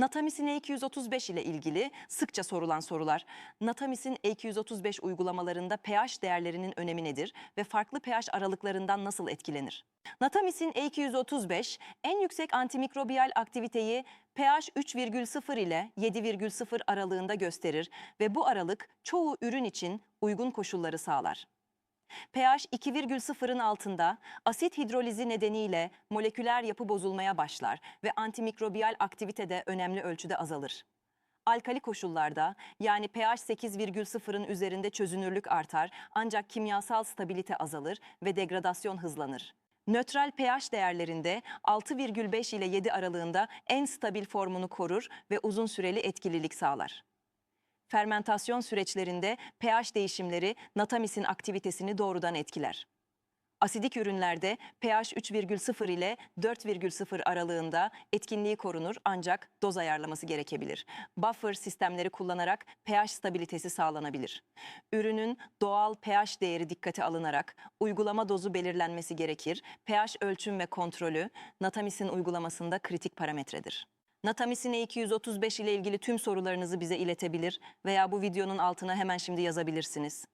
Natamis'in E235 ile ilgili sıkça sorulan sorular. Natamis'in E235 uygulamalarında pH değerlerinin önemi nedir ve farklı pH aralıklarından nasıl etkilenir? Natamis'in E235 en yüksek antimikrobiyal aktiviteyi pH 3,0 ile 7,0 aralığında gösterir ve bu aralık çoğu ürün için uygun koşulları sağlar pH 2,0'ın altında asit hidrolizi nedeniyle moleküler yapı bozulmaya başlar ve antimikrobiyal aktivite de önemli ölçüde azalır. Alkali koşullarda yani pH 8,0'ın üzerinde çözünürlük artar ancak kimyasal stabilite azalır ve degradasyon hızlanır. Nötral pH değerlerinde 6,5 ile 7 aralığında en stabil formunu korur ve uzun süreli etkililik sağlar. Fermentasyon süreçlerinde pH değişimleri natamisin aktivitesini doğrudan etkiler. Asidik ürünlerde pH 3,0 ile 4,0 aralığında etkinliği korunur ancak doz ayarlaması gerekebilir. Buffer sistemleri kullanarak pH stabilitesi sağlanabilir. Ürünün doğal pH değeri dikkate alınarak uygulama dozu belirlenmesi gerekir. pH ölçüm ve kontrolü Natamis'in uygulamasında kritik parametredir. Natamis'in E235 ile ilgili tüm sorularınızı bize iletebilir veya bu videonun altına hemen şimdi yazabilirsiniz.